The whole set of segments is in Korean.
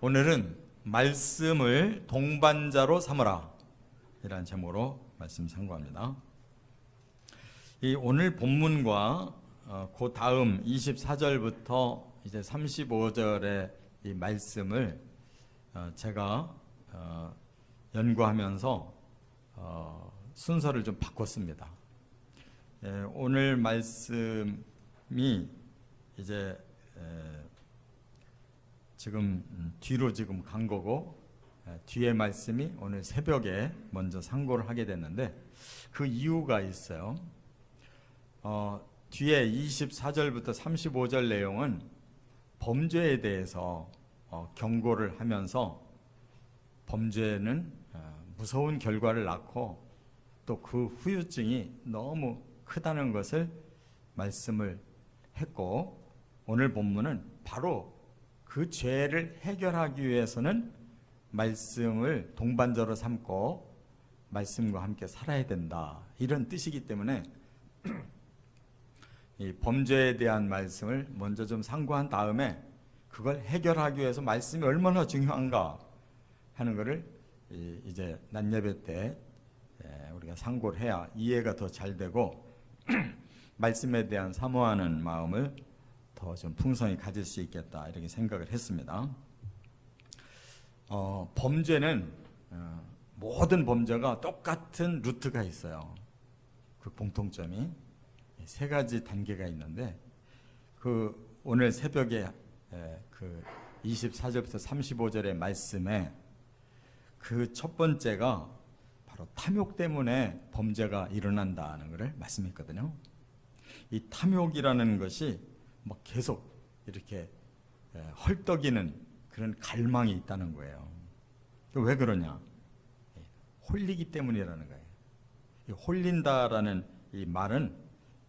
오늘은 말씀을 동반자로 삼으라 이라는 제목으로 말씀 상고합니다. 이 오늘 본문과 어, 그 다음 24절부터 이제 35절의 이 말씀을 어, 제가 어, 연구하면서 어, 순서를 좀 바꿨습니다. 예, 오늘 말씀이 이제 에, 지금 음, 뒤로 지금 간 거고 에, 뒤에 말씀이 오늘 새벽에 먼저 상고를 하게 됐는데 그 이유가 있어요. 어, 뒤에 24절부터 35절 내용은 범죄에 대해서 어, 경고를 하면서 범죄는 어, 무서운 결과를 낳고 또 그 후유증이 너무 크다는 것을 말씀을 했고 오늘 본문은 바로 그 죄를 해결하기 위해서는 말씀을 동반자로 삼고 말씀과 함께 살아야 된다. 이런 뜻이기 때문에 이 범죄에 대한 말씀을 먼저 좀 상고한 다음에 그걸 해결하기 위해서 말씀이 얼마나 중요한가 하는 것을 이- 이제 낮 예배 때 예, 우리가 상고를 해야 이해가 더 잘 되고 말씀에 대한 사모하는 마음을 더 좀 풍성히 가질 수 있겠다 이렇게 생각을 했습니다. 어, 범죄는 어, 모든 범죄가 똑같은 루트가 있어요. 그 공통점이 세 가지 단계가 있는데 그 오늘 새벽에 에, 그 24절부터 35절의 말씀에 그 첫 번째가 바로 탐욕 때문에 범죄가 일어난다는 것을 말씀했거든요. 이 탐욕이라는 것이 뭐 계속 이렇게 에, 헐떡이는 그런 갈망이 있다는 거예요. 그왜 그러냐? 예, 홀리기 때문이라는 거예요. 이 홀린다라는 이 말은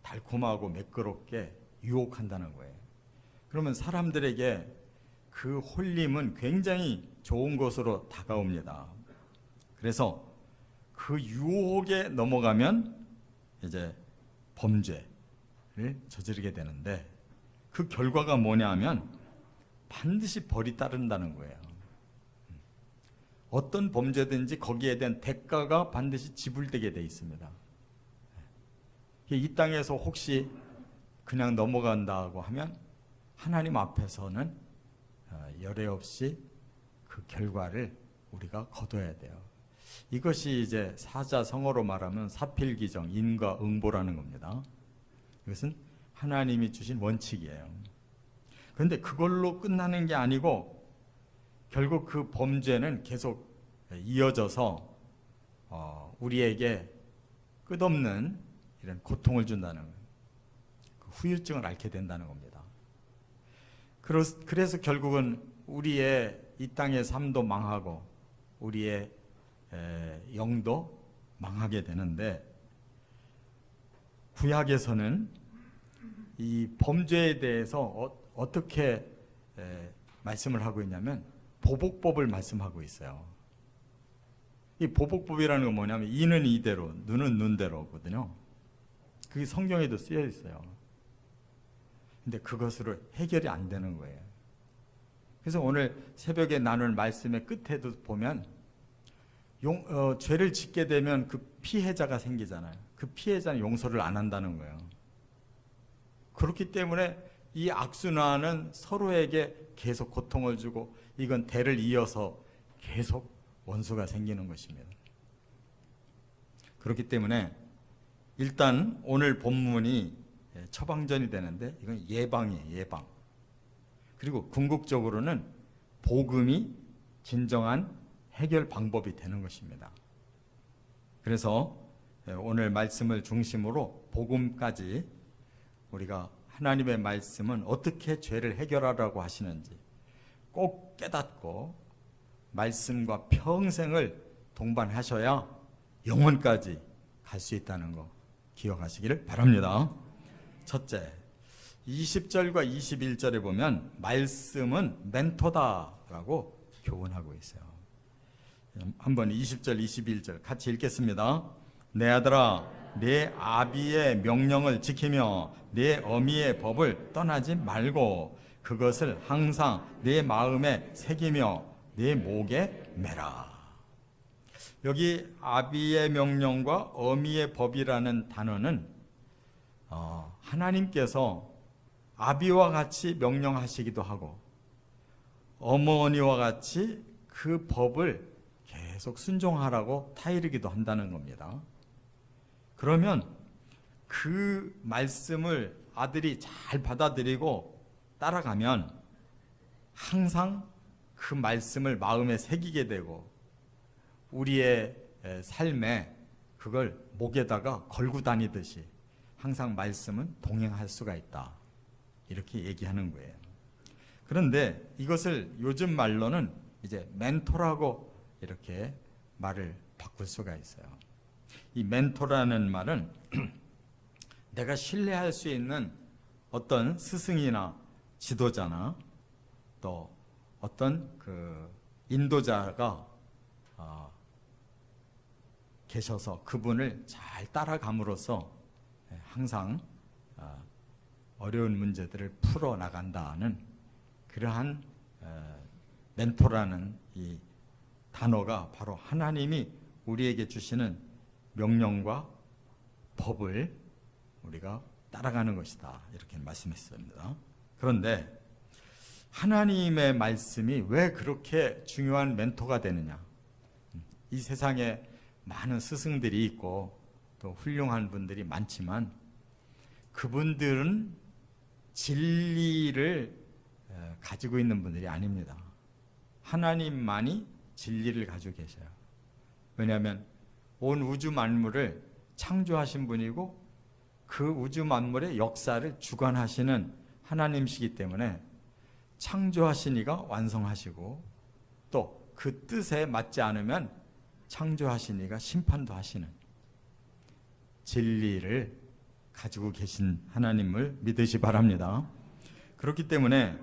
달콤하고 매끄럽게 유혹한다는 거예요. 그러면 사람들에게 그 홀림은 굉장히 좋은 것으로 다가옵니다. 그래서 그 유혹에 넘어가면 이제 범죄를 저지르게 되는데 그 결과가 뭐냐 하면 반드시 벌이 따른다는 거예요. 어떤 범죄든지 거기에 대한 대가가 반드시 지불되게 돼 있습니다. 이 땅에서 혹시 그냥 넘어간다고 하면 하나님 앞에서는 어, 열애 없이 그 결과를 우리가 거둬야 돼요. 이것이 이제 사자성어로 말하면 사필기정, 인과 응보라는 겁니다. 이것은 하나님이 주신 원칙이에요. 그런데 그걸로 끝나는 게 아니고 결국 그 범죄는 계속 이어져서 어, 우리에게 끝없는 이런 고통을 준다는. 그 후유증을 앓게 된다는 겁니다. 그래서, 결국은 우리의 이 땅의 삶도 망하고 우리의 에, 영도 망하게 되는데 구약에서는 이 범죄에 대해서 어, 떻게 말씀을 하고 있냐면 보복법을 말씀하고 있어요. 이 보복법이라는 건 뭐냐면 이는 이대로, 눈은 눈대로거든요. 그게 성경에도 쓰여 있어요. 근데 그것으로 해결이 안 되는 거예요. 그래서 오늘 새벽에 나눌 말씀의 끝에도 보면 용, 어, 죄를 짓게 되면 그 피해자가 생기잖아요. 그 피해자는 용서를 안 한다는 거예요. 그렇기 때문에 이 악순환은 서로에게 계속 고통을 주고 이건 대를 이어서 계속 원수가 생기는 것입니다. 그렇기 때문에 일단 오늘 본문이 처방전이 되는데 이건 예방이에요, 예방. 그리고 궁극적으로는 복음이 진정한 해결 방법이 되는 것입니다. 그래서 오늘 말씀을 중심으로 복음까지 우리가 하나님의 말씀은 어떻게 죄를 해결하라고 하시는지 꼭 깨닫고 말씀과 평생을 동반하셔야 영원까지 갈 수 있다는 거 기억하시기를 바랍니다. 첫째, 20절과 21절에 보면 말씀은 멘토다라고 교훈하고 있어요. 한번 20절, 21절 같이 읽겠습니다. 내 아들아, 내 아비의 명령을 지키며 내 어미의 법을 떠나지 말고 그것을 항상 내 마음에 새기며 내 목에 매라. 여기 아비의 명령과 어미의 법이라는 단어는 어, 하나님께서 아비와 같이 명령하시기도 하고 어머니와 같이 그 법을 계속 순종하라고 타이르기도 한다는 겁니다. 그러면 그 말씀을 아들이 잘 받아들이고 따라가면 항상 그 말씀을 마음에 새기게 되고 우리의 에, 삶에 그걸 목에다가 걸고 다니듯이 항상 말씀은 동행할 수가 있다. 이렇게 얘기하는 거예요. 그런데 이것을 요즘 말로는 이제 멘토라고 이렇게 말을 바꿀 수가 있어요. 이 멘토라는 말은 내가 신뢰할 수 있는 어떤 스승이나 지도자나 또 어떤 그 인도자가 어, 계셔서 그분을 잘 따라감으로써 항상 어, 어려운 문제들을 풀어 나간다는 그러한 어, 멘토라는 이 단어가 바로 하나님이 우리에게 주시는 명령과 법을 우리가 따라가는 것이다. 이렇게 말씀했습니다. 그런데 하나님의 말씀이 왜 그렇게 중요한 멘토가 되느냐? 이 세상에 많은 스승들이 있고 또 훌륭한 분들이 많지만 그분들은 진리를 에, 가지고 있는 분들이 아닙니다. 하나님만이 진리를 가지고 계셔요. 왜냐하면 온 우주 만물을 창조하신 분이고 그 우주 만물의 역사를 주관하시는 하나님이시기 때문에 창조하신 이가 완성하시고 또 그 뜻에 맞지 않으면 창조하신 이가 심판도 하시는 진리를 가지고 계신 하나님을 믿으시 바랍니다. 그렇기 때문에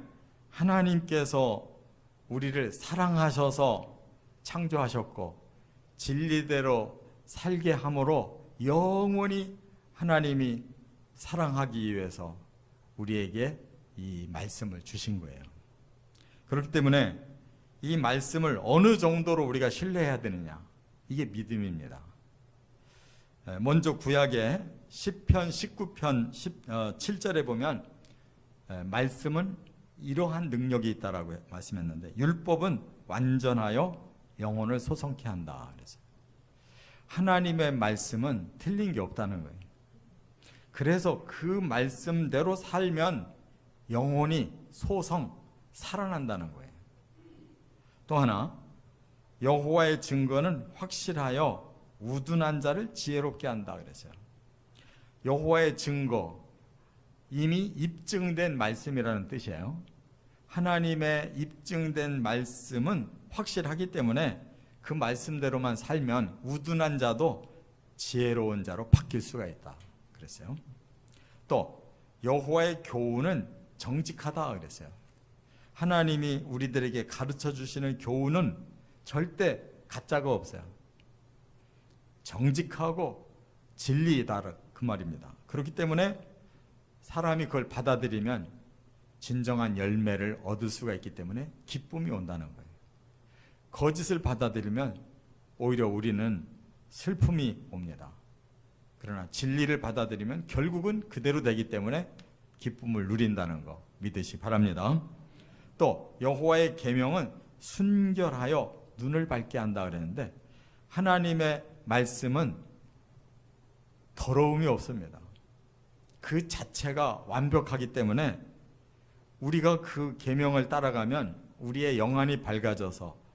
하나님께서 우리를 사랑하셔서 창조하셨고 진리대로 살게 함으로 영원히 하나님이 사랑하기 위해서 우리에게 이 말씀을 주신 거예요. 그렇기 때문에 이 말씀을 어느 정도로 우리가 신뢰해야 되느냐? 이게 믿음입니다. 에, 먼저 구약의 10편 19편 10, 어, 7절에 보면 에, 말씀은 이러한 능력이 있다라고 말씀했는데 율법은 완전하여 영혼을 소성케 한다. 그래서 하나님의 말씀은 틀린 게 없다는 거예요. 그래서 그 말씀대로 살면 영혼이 소성 살아난다는 거예요. 또 하나 여호와의 증거는 확실하여 우둔한 자를 지혜롭게 한다 그랬어요. 여호와의 증거 이미 입증된 말씀이라는 뜻이에요. 하나님의 입증된 말씀은 확실하기 때문에 그 말씀대로만 살면 우둔한 자도 지혜로운 자로 바뀔 수가 있다. 그랬어요. 또 여호와의 교훈은 정직하다 그랬어요. 하나님이 우리들에게 가르쳐 주시는 교훈은 절대 가짜가 없어요. 정직하고 진리이다 그 말입니다. 그렇기 때문에 사람이 그걸 받아들이면 진정한 열매를 얻을 수가 있기 때문에 기쁨이 온다는 거예요. 거짓을 받아들이면 오히려 우리는 슬픔이 옵니다. 그러나 진리를 받아들이면 결국은 그대로 되기 때문에 기쁨을 누린다는 거 믿으시 바랍니다. 또 여호와의 계명은 순결하여 눈을 밝게 한다 그랬는데 하나님의 말씀은 더러움이 없습니다. 그 자체가 완벽하기 때문에 우리가 그 계명을 따라가면 우리의 영안이 밝아져서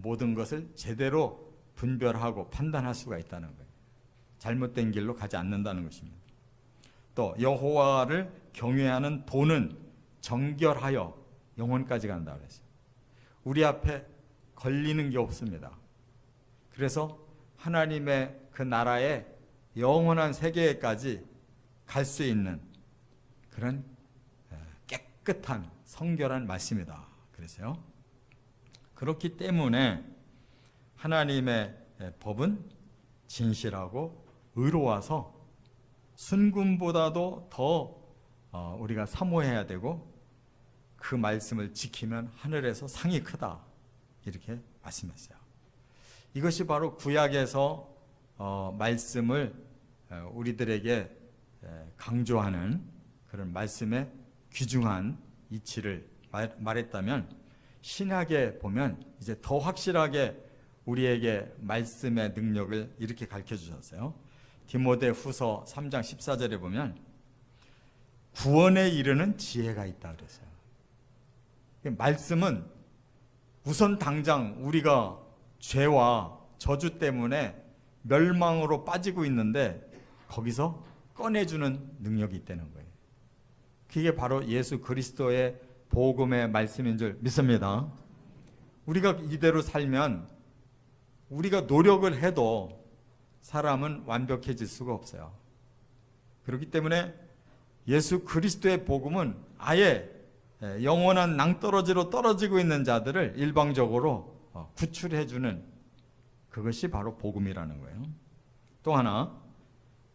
모든 것을 제대로 분별하고 판단할 수가 있다는 거예요. 잘못된 길로 가지 않는다는 것입니다. 또 여호와를 경외하는 도는 정결하여 영혼까지 간다 그랬어요. 우리 앞에 걸리는 게 없습니다. 그래서 하나님의 그 나라의 영원한 세계까지 갈 수 있는 그런 깨끗한 성결한 말씀이다. 그래서요. 그렇기 때문에 하나님의 법은 진실하고 의로워서 순금보다도 더 어, 우리가 사모해야 되고 그 말씀을 지키면 하늘에서 상이 크다. 이렇게 말씀했어요. 이것이 바로 구약에서 어, 말씀을 어, 우리들에게 에, 강조하는 그런 말씀의 귀중한 이치를 말, 말했다면 신약에 보면 이제 더 확실하게 우리에게 말씀의 능력을 이렇게 가르쳐 주셨어요. 디모데 후서 3장 14절에 보면 구원에 이르는 지혜가 있다 그랬어요. 말씀은 우선 당장 우리가 죄와 저주 때문에 멸망으로 빠지고 있는데 거기서 꺼내주는 능력이 있다는 거예요. 그게 바로 예수 그리스도의 복음의 말씀인 줄 믿습니다. 우리가 이대로 살면 우리가 노력을 해도 사람은 완벽해질 수가 없어요. 그렇기 때문에 예수 그리스도의 복음은 아예 영원한 낭떠러지로 떨어지고 있는 자들을 일방적으로 어, 구출해주는 그것이 바로 복음이라는 거예요. 또 하나,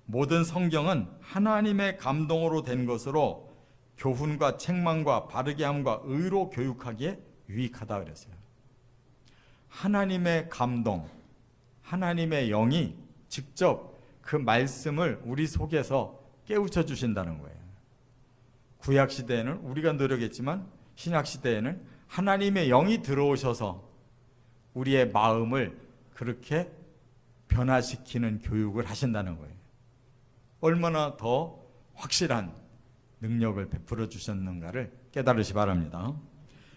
모든 성경은 하나님의 감동으로 된 것으로 교훈과 책망과 바르게 함과 의로 교육하기에 유익하다 그랬어요. 하나님의 감동, 하나님의 영이 직접 그 말씀을 우리 속에서 깨우쳐 주신다는 거예요. 구약 시대에는 우리가 노력했지만 신약 시대에는 하나님의 영이 들어오셔서 우리의 마음을 그렇게 변화시키는 교육을 하신다는 거예요. 얼마나 더 확실한 능력을 베풀어 주셨는가를 깨달으시 바랍니다.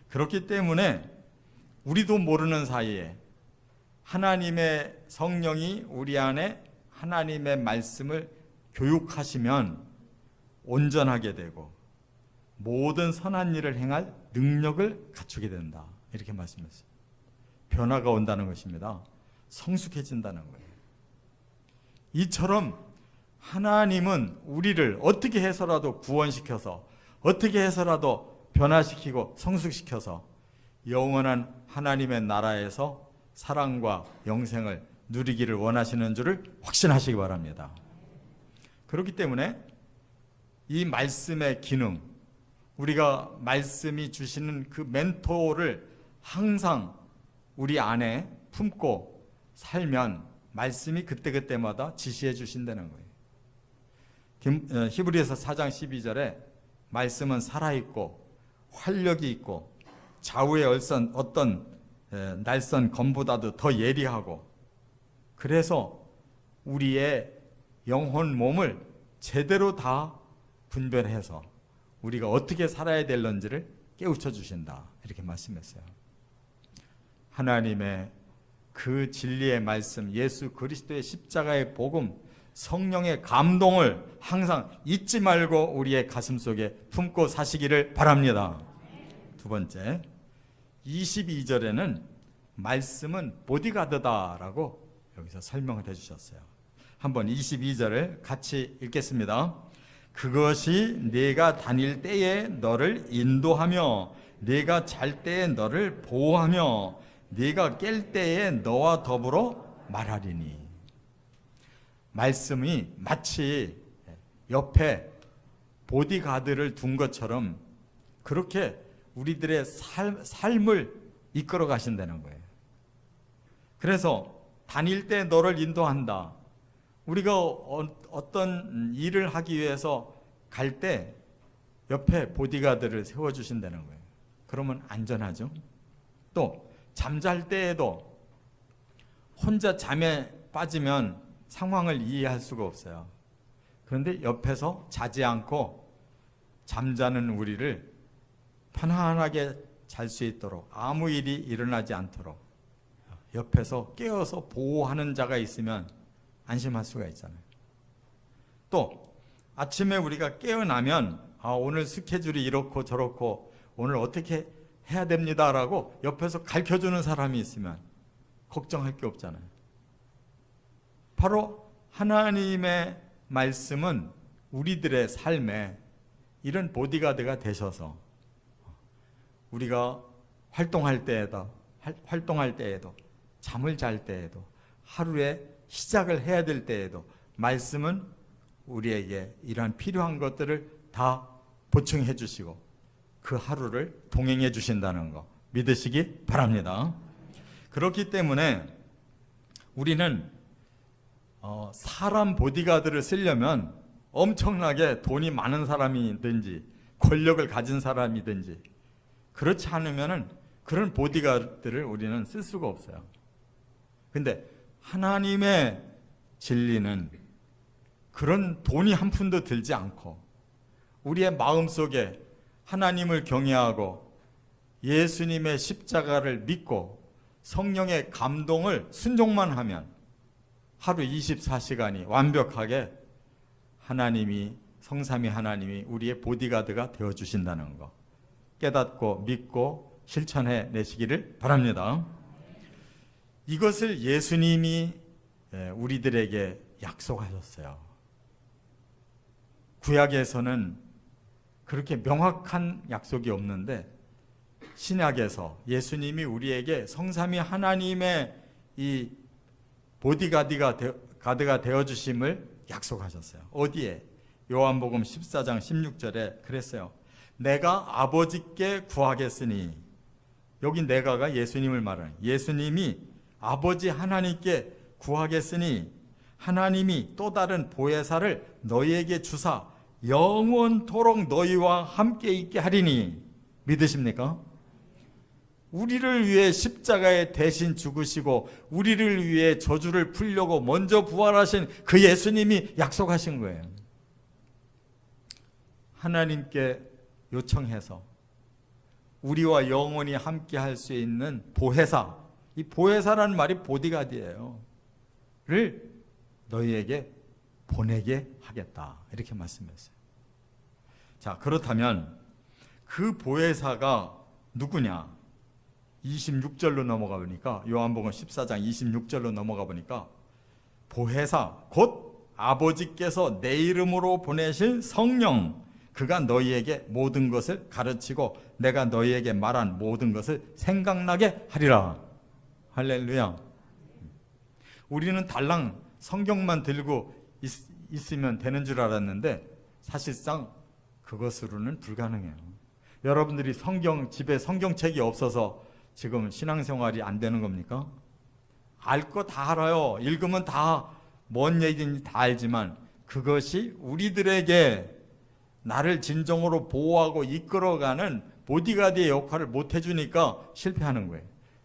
그렇기 때문에 우리도 모르는 사이에 하나님의 성령이 우리 안에 하나님의 말씀을 교육하시면 온전하게 되고 모든 선한 일을 행할 능력을 갖추게 된다. 이렇게 말씀했어요. 변화가 온다는 것입니다. 성숙해진다는 거예요. 이처럼 하나님은 우리를 어떻게 해서라도 구원시켜서 어떻게 해서라도 변화시키고 성숙시켜서 영원한 하나님의 나라에서 사랑과 영생을 누리기를 원하시는 줄을 확신하시기 바랍니다. 그렇기 때문에 이 말씀의 기능, 우리가 말씀이 주시는 그 멘토를 항상 우리 안에 품고 살면 말씀이 그때그때마다 지시해 주신다는 거예요. 어, 히브리서 4장 12절에 말씀은 살아있고 활력이 있고 좌우의 얼선 어떤 날선 검보다도 더 예리하고 그래서 우리의 영혼 몸을 제대로 다 분별해서 우리가 어떻게 살아야 될런지를 깨우쳐 주신다 이렇게 말씀했어요. 하나님의 그 진리의 말씀, 예수 그리스도의 십자가의 복음, 성령의 감동을 항상 잊지 말고 우리의 가슴 속에 품고 사시기를 바랍니다. 두 번째, 22절에는 말씀은 보디가드다라고 여기서 설명을 해주셨어요. 한번 22절을 같이 읽겠습니다. 그것이 네가 다닐 때에 너를 인도하며 네가 잘 때에 너를 보호하며 네가 깰 때에 너와 더불어 말하리니 말씀이 마치 옆에 보디가드를 둔 것처럼 그렇게 우리들의 삶, 삶을 이끌어 가신다는 거예요. 그래서 다닐 때 너를 인도한다. 우리가 어, 떤 일을 하기 위해서 갈 때 옆에 보디가드를 세워주신다는 거예요. 그러면 안전하죠. 또 잠잘 때에도 혼자 잠에 빠지면 상황을 이해할 수가 없어요. 그런데 옆에서 자지 않고 잠자는 우리를 편안하게 잘 수 있도록 아무 일이 일어나지 않도록 옆에서 깨어서 보호하는 자가 있으면 안심할 수가 있잖아요. 또 아침에 우리가 깨어나면 아 오늘 스케줄이 이렇고 저렇고 오늘 어떻게 해야 됩니다라고 옆에서 가르쳐 주는 사람이 있으면 걱정할 게 없잖아요. 바로 하나님의 말씀은 우리들의 삶에 이런 보디가드가 되셔서 우리가 활동할 때에도 활동할 때에도 잠을 잘 때에도 하루에 시작을 해야 될 때에도 말씀은 우리에게 이러한 필요한 것들을 다 보충해 주시고 그 하루를 동행해 주신다는 거 믿으시기 바랍니다. 그렇기 때문에 우리는 어, 사람 보디가드를 쓰려면 엄청나게 돈이 많은 사람이든지 권력을 가진 사람이든지 그렇지 않으면은 그런 보디가드를 우리는 쓸 수가 없어요. 근데 하나님의 진리는 그런 돈이 한 푼도 들지 않고 우리의 마음 속에 하나님을 경외하고 예수님의 십자가를 믿고 성령의 감동을 순종만 하면 하루 24시간이 완벽하게 하나님이 성삼위 하나님이 우리의 보디가드가 되어 주신다는 거 깨닫고 믿고 실천해 내시기를 바랍니다. 이것을 예수님이 예, 우리들에게 약속하셨어요. 구약에서는 그렇게 명확한 약속이 없는데 신약에서 예수님이 우리에게 성삼위 하나님의 이 보디가드가 되, 가드가 되어 주심을 약속하셨어요. 어디에? 요한복음 14장 16절에 그랬어요. 내가 아버지께 구하겠으니 여기 내가가 예수님을 말하는 예수님이 아버지 하나님께 구하겠으니 하나님이 또 다른 보혜사를 너희에게 주사 영원토록 너희와 함께 있게 하리니 믿으십니까? 우리를 위해 십자가에 대신 죽으시고 우리를 위해 저주를 풀려고 먼저 부활하신 그 예수님이 약속하신 거예요. 하나님께 요청해서 우리와 영원히 함께 할 수 있는 보혜사, 이 보혜사라는 말이 보디가드예요. 를 너희에게 보내게 하겠다. 이렇게 말씀했어요. 자, 그렇다면 그 보혜사가 누구냐? 26절로 넘어가 보니까 요한복음 14장 26절로 넘어가 보니까 보혜사 곧 아버지께서 내 이름으로 보내신 성령 그가 너희에게 모든 것을 가르치고 내가 너희에게 말한 모든 것을 생각나게 하리라. 할렐루야. 우리는 달랑 성경만 들고 있, 으면 되는 줄 알았는데 사실상 그것으로는 불가능해요. 여러분들이 성경 집에 성경책이 없어서 지금 신앙생활이 안 되는 겁니까? 알 거 다 알아요. 읽으면 다 뭔 얘기인지 다 알지만 그것이 우리들에게 나를 진정으로 보호하고 이끌어가는 보디가드의 역할을 못 해주니까 실패하는 거예요.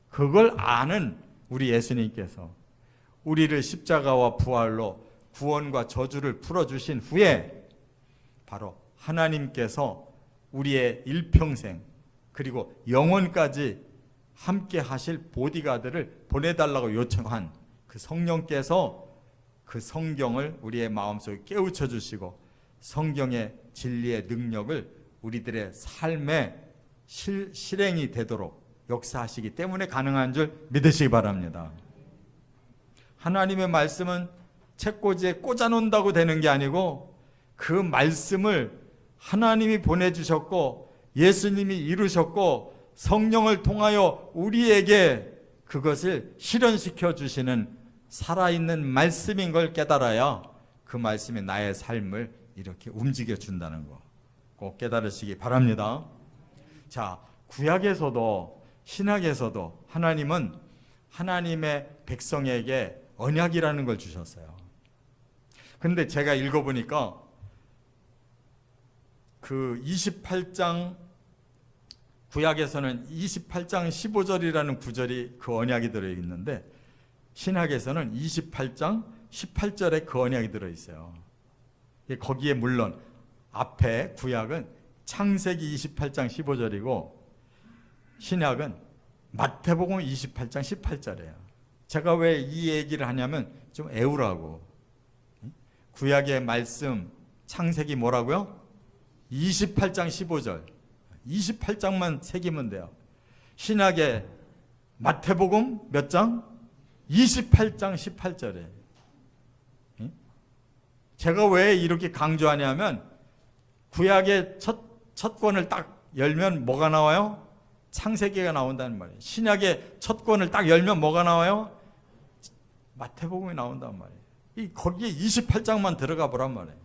그걸 아는 우리 예수님께서 우리를 십자가와 부활로 구원과 저주를 풀어주신 후에 바로 하나님께서 우리의 일평생 그리고 영원까지 함께 하실 보디가드를 보내달라고 요청한 그 성령께서 그 성경을 우리의 마음속에 깨우쳐 주시고 성경의 진리의 능력을 우리들의 삶에 실, 실행이 되도록 역사하시기 때문에 가능한 줄 믿으시기 바랍니다. 하나님의 말씀은 책꽂이에 꽂아놓는다고 되는 게 아니고 그 말씀을 하나님이 보내주셨고 예수님이 이루셨고 성령을 통하여 우리에게 그것을 실현시켜 주시는 살아있는 말씀인 걸 깨달아야 그 말씀이 나의 삶을 이렇게 움직여 준다는 거 꼭 깨달으시기 바랍니다. 자, 구약에서도 신약에서도 하나님은 하나님의 백성에게 언약이라는 걸 주셨어요. 근데 제가 읽어보니까 그 28장 구약에서는 28장 15절이라는 구절이 그 언약이 들어 있는데 신약에서는 28장 18절에 그 언약이 들어 있어요. 거기에 물론 앞에 구약은 창세기 28장 15절이고 신약은 마태복음 28장 18절이에요. 제가 왜 이 얘기를 하냐면 좀 애우라고. 구약의 말씀 창세기 뭐라고요? 28장 15절. 28장만 새기면 돼요. 신약의 마태복음 몇 장? 28장 18절에. 제가 왜 이렇게 강조하냐면 구약의 첫, 첫 권을 딱 열면 뭐가 나와요? 창세기가 나온다는 말이에요. 신약의 첫 권을 딱 열면 뭐가 나와요? 마태복음이 나온단 말이에요. 이 거기에 28장만 들어가 보란 말이에요.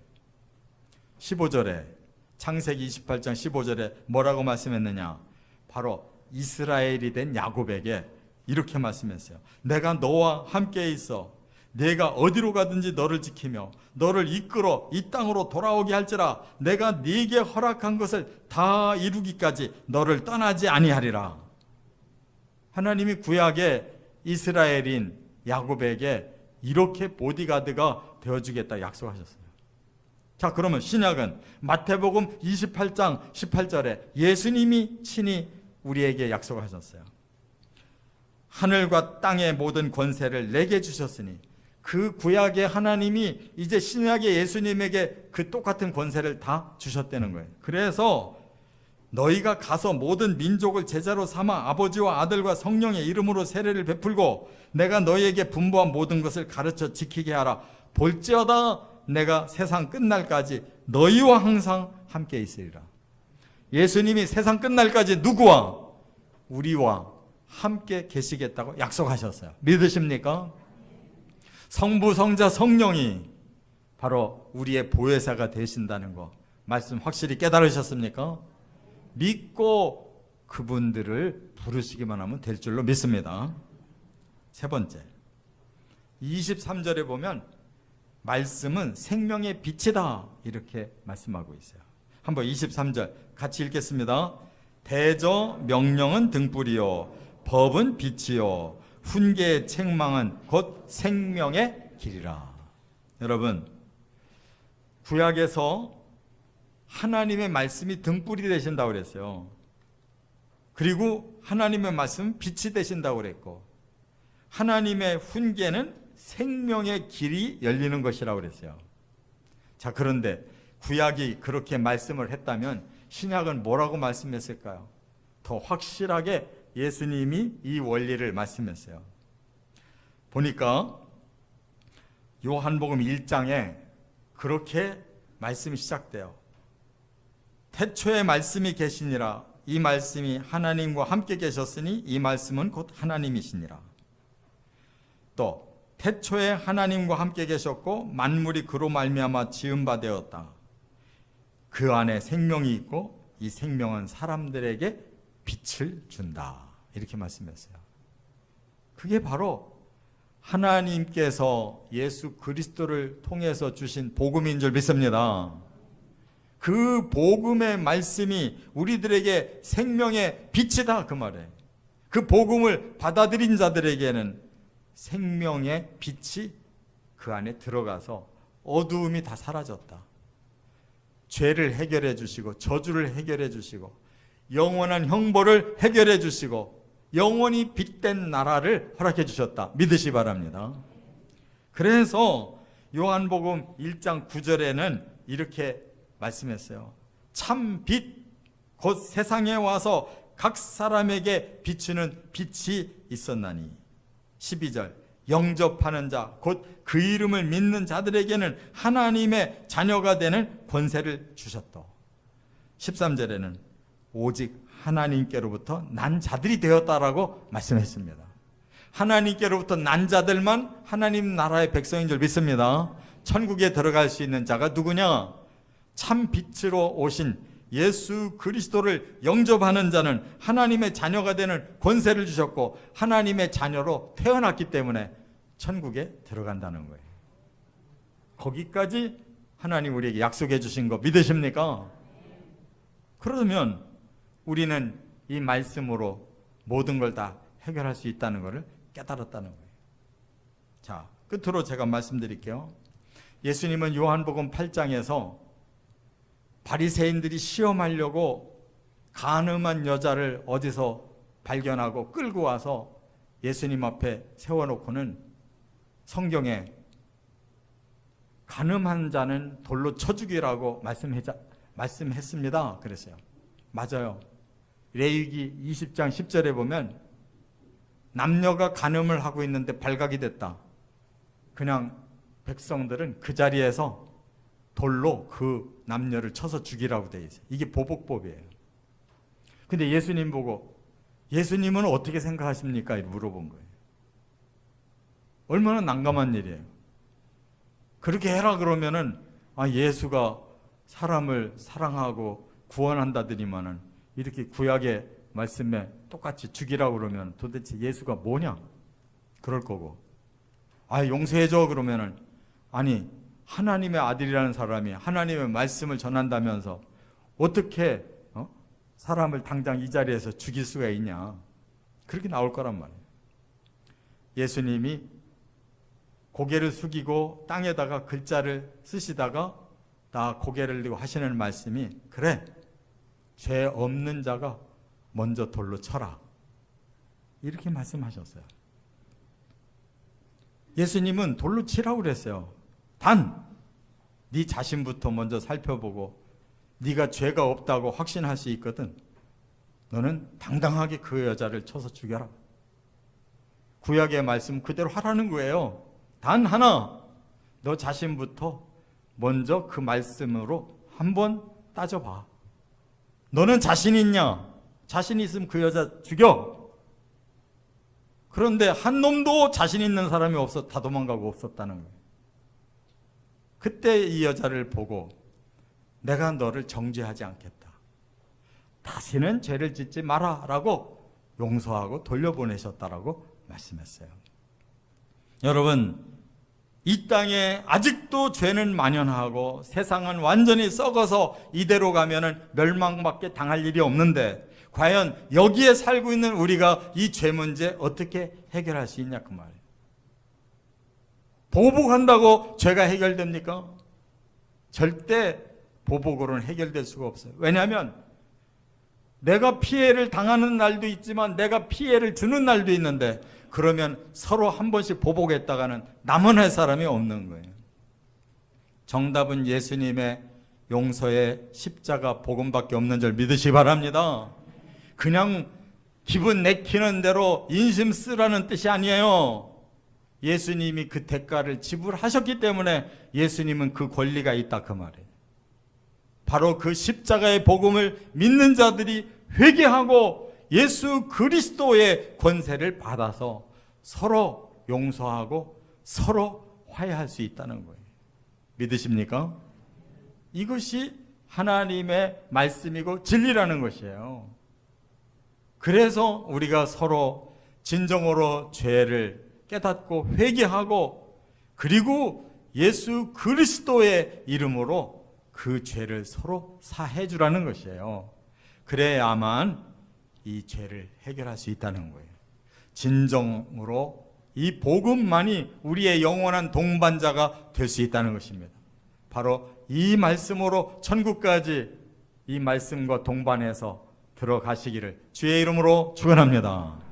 15절에 창세기 28장 15절에 뭐라고 말씀했느냐? 바로 이스라엘이 된 야곱에게 이렇게 말씀했어요. 내가 너와 함께 있어. 내가 어디로 가든지 너를 지키며 너를 이끌어 이 땅으로 돌아오게 할지라 내가 네게 허락한 것을 다 이루기까지 너를 떠나지 아니하리라. 하나님이 구약에 이스라엘인 야곱에게 이렇게 보디가드가 되어 주겠다 약속하셨어요. 자, 그러면 신약은 마태복음 28장 18절에 예수님이 친히 우리에게 약속하셨어요. 하늘과 땅의 모든 권세를 내게 주셨으니 그 구약의 하나님이 이제 신약의 예수님에게 그 똑같은 권세를 다 주셨다는 거예요. 그래서 너희가 가서 모든 민족을 제자로 삼아 아버지와 아들과 성령의 이름으로 세례를 베풀고 내가 너희에게 분부한 모든 것을 가르쳐 지키게 하라. 볼지어다 내가 세상 끝날까지 너희와 항상 함께 있으리라. 예수님이 세상 끝날까지 누구와 우리와 함께 계시겠다고 약속하셨어요. 믿으십니까? 성부, 성자, 성령이 바로 우리의 보혜사가 되신다는 거 말씀 확실히 깨달으셨습니까? 믿고 그분들을 부르시기만 하면 될 줄로 믿습니다. 세 번째. 23절에 보면 말씀은 생명의 빛이다. 이렇게 말씀하고 있어요. 한번 23절 같이 읽겠습니다. 대저 명령은 등불이요. 법은 빛이요. 훈계의 책망은 곧 생명의 길이라. 여러분, 구약에서 하나님의 말씀이 등불이 되신다고 그랬어요. 그리고 하나님의 말씀은 빛이 되신다고 그랬고, 하나님의 훈계는 생명의 길이 열리는 것이라고 그랬어요. 자, 그런데 구약이 그렇게 말씀을 했다면 신약은 뭐라고 말씀했을까요? 더 확실하게 예수님이 이 원리를 말씀했어요. 보니까 요한복음 1장에 그렇게 말씀이 시작돼요. 태초에 말씀이 계시니라 이 말씀이 하나님과 함께 계셨으니 이 말씀은 곧 하나님이시니라. 또 태초에 하나님과 함께 계셨고 만물이 그로 말미암아 지은 바 되었다. 그 안에 생명이 있고 이 생명은 사람들에게 빛을 준다. 이렇게 말씀했어요. 그게 바로 하나님께서 예수 그리스도를 통해서 주신 복음인 줄 믿습니다. 그 복음의 말씀이 우리들에게 생명의 빛이다 그 말에. 그 복음을 받아들인 자들에게는 생명의 빛이 그 안에 들어가서 어두움이 다 사라졌다. 죄를 해결해 주시고 저주를 해결해 주시고 영원한 형벌을 해결해 주시고 영원히 빛된 나라를 허락해 주셨다. 믿으시 바랍니다. 그래서 요한복음 1장 9절에는 이렇게 말씀했어요. 참 빛, 곧 세상에 와서 각 사람에게 비추는 빛이 있었나니. 12절. 영접하는 자, 곧 그 이름을 믿는 자들에게는 하나님의 자녀가 되는 권세를 주셨다. 13절에는 오직 하나님께로부터 난 자들이 되었다라고 말씀했습니다. 하나님께로부터 난 자들만 하나님 나라의 백성인 줄 믿습니다. 천국에 들어갈 수 있는 자가 누구냐? 참 빛으로 오신 예수 그리스도를 영접하는 자는 하나님의 자녀가 되는 권세를 주셨고 하나님의 자녀로 태어났기 때문에 천국에 들어간다는 거예요. 거기까지 하나님 우리에게 약속해 주신 거 믿으십니까? 그러면 우리는 이 말씀으로 모든 걸 다 해결할 수 있다는 것을 깨달았다는 거예요. 자, 끝으로 제가 말씀드릴게요. 예수님은 요한복음 8장에서 바리새인들이 시험하려고 간음한 여자를 어디서 발견하고 끌고 와서 예수님 앞에 세워놓고는 성경에 간음한 자는 돌로 쳐 죽이라고 말씀했습니다. 그랬어요. 맞아요. 레위기 20장 10절에 보면 남녀가 간음을 하고 있는데 발각이 됐다. 그냥 백성들은 그 자리에서 돌로 그 남녀를 쳐서 죽이라고 돼 있어요. 이게 보복법이에요. 근데 예수님 보고 예수님은 어떻게 생각하십니까? 물어본 거예요. 얼마나 난감한 일이에요. 그렇게 해라 그러면은 아 예수가 사람을 사랑하고 구원한다더니만은 이렇게 구약의 말씀에 똑같이 죽이라고 그러면 도대체 예수가 뭐냐? 그럴 거고. 아, 용서해 줘 그러면은 아니, 하나님의 아들이라는 사람이 하나님의 말씀을 전한다면서 어떻게 어? 사람을 당장 이 자리에서 죽일 수가 있냐? 그렇게 나올 거란 말이에요. 예수님이 고개를 숙이고 땅에다가 글자를 쓰시다가 나 고개를 들고 하시는 말씀이 그래 죄 없는 자가 먼저 돌로 쳐라 이렇게 말씀하셨어요. 예수님은 돌로 치라고 그랬어요. 단 네 자신부터 먼저 살펴보고 네가 죄가 없다고 확신할 수 있거든. 너는 당당하게 그 여자를 쳐서 죽여라. 구약의 말씀 그대로 하라는 거예요. 단 하나, 너 자신부터 먼저 그 말씀으로 한번 따져봐. 너는 자신 있냐? 자신 있으면 그 여자 죽여. 그런데 한 놈도 자신 있는 사람이 없어 다 도망가고 없었다는 거예요. 그때 이 여자를 보고 내가 너를 정죄하지 않겠다. 다시는 죄를 짓지 마라 라고 용서하고 돌려보내셨다라고 말씀했어요. 여러분, 이 땅에 아직도 죄는 만연하고 세상은 완전히 썩어서 이대로 가면은 멸망밖에 당할 일이 없는데 과연 여기에 살고 있는 우리가 이 죄 문제 어떻게 해결할 수 있냐 그 말이에요. 보복한다고 죄가 해결됩니까? 절대 보복으로는 해결될 수가 없어요. 왜냐하면 내가 피해를 당하는 날도 있지만 내가 피해를 주는 날도 있는데 그러면 서로 한 번씩 보복했다가는 남은 사람이 없는 거예요. 정답은 예수님의 용서의 십자가 복음밖에 없는 줄 믿으시 기 바랍니다. 그냥 기분 내키는 대로 인심 쓰라는 뜻이 아니에요. 예수님이 그 대가를 지불하셨기 때문에 예수님은 그 권리가 있다 그 말이에요. 바로 그 십자가의 복음을 믿는 자들이 회개하고 예수 그리스도의 권세를 받아서 서로 용서하고 서로 화해할 수 있다는 거예요. 믿으십니까? 이것이 하나님의 말씀이고 진리라는 것이에요. 그래서 우리가 서로 진정으로 죄를 깨닫고 회개하고 그리고 예수 그리스도의 이름으로 그 죄를 서로 사해 주라는 것이에요. 그래야만 이 죄를 해결할 수 있다는 거예요. 진정으로 이 복음만이 우리의 영원한 동반자가 될 수 있다는 것입니다. 바로 이 말씀으로 천국까지 이 말씀과 동반해서 들어가시기를 주의 이름으로 축원합니다.